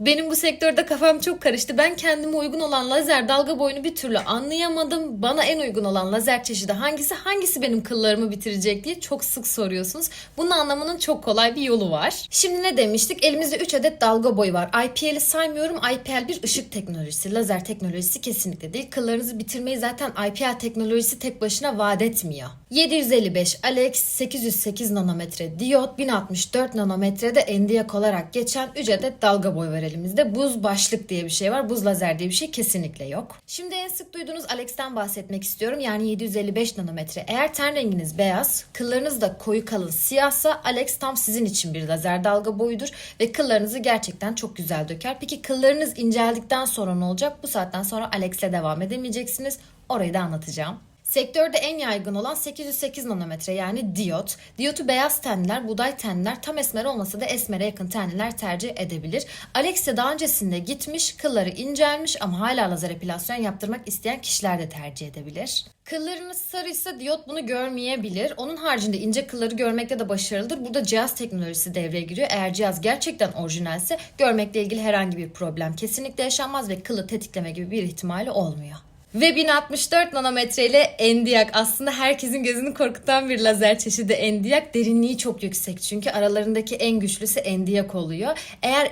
Benim bu sektörde kafam çok karıştı. Ben kendime uygun olan lazer dalga boyunu bir türlü anlayamadım. Bana en uygun olan lazer çeşidi hangisi, hangisi benim kıllarımı bitirecek diye çok sık soruyorsunuz. Bunu anlamanın çok kolay bir yolu var. Şimdi ne demiştik? Elimizde 3 adet dalga boyu var. IPL'i saymıyorum. IPL bir ışık teknolojisi. Lazer teknolojisi kesinlikle değil. Kıllarınızı bitirmeyi zaten IPL teknolojisi tek başına vaat etmiyor. 755 Alex 808 nanometre diyot 1064 nanometrede NDIAC olarak geçen 3 adet dalga boy var elimizde. Buz başlık diye bir şey var. Buz lazer diye bir şey kesinlikle yok. Şimdi en sık duyduğunuz Alex'ten bahsetmek istiyorum. Yani 755 nanometre. Eğer ten renginiz beyaz, kıllarınız da koyu kalın siyahsa Alex tam sizin için bir lazer dalga boyudur ve kıllarınızı gerçekten çok güzel döker. Peki kıllarınız inceldikten sonra ne olacak? Bu saatten sonra Alex'le devam edemeyeceksiniz. Orayı da anlatacağım. Sektörde en yaygın olan 808 nanometre yani diyot. Diyotu beyaz tenliler, buğday tenliler, tam esmer olmasa da esmere yakın tenliler tercih edebilir. Alex de daha öncesinde gitmiş, kılları incelmiş ama hala lazer epilasyon yaptırmak isteyen kişiler de tercih edebilir. Kıllarınız sarıysa diyot bunu görmeyebilir. Onun haricinde ince kılları görmekte de başarılıdır. Burada cihaz teknolojisi devreye giriyor. Eğer cihaz gerçekten orijinalse görmekle ilgili herhangi bir problem kesinlikle yaşanmaz ve kılı tetikleme gibi bir ihtimali olmuyor. Ve 1064 nanometre ile NDIAC aslında herkesin gözünü korkutan bir lazer çeşidi NDIAC. Derinliği çok yüksek çünkü aralarındaki en güçlüsü NDIAC oluyor. Eğer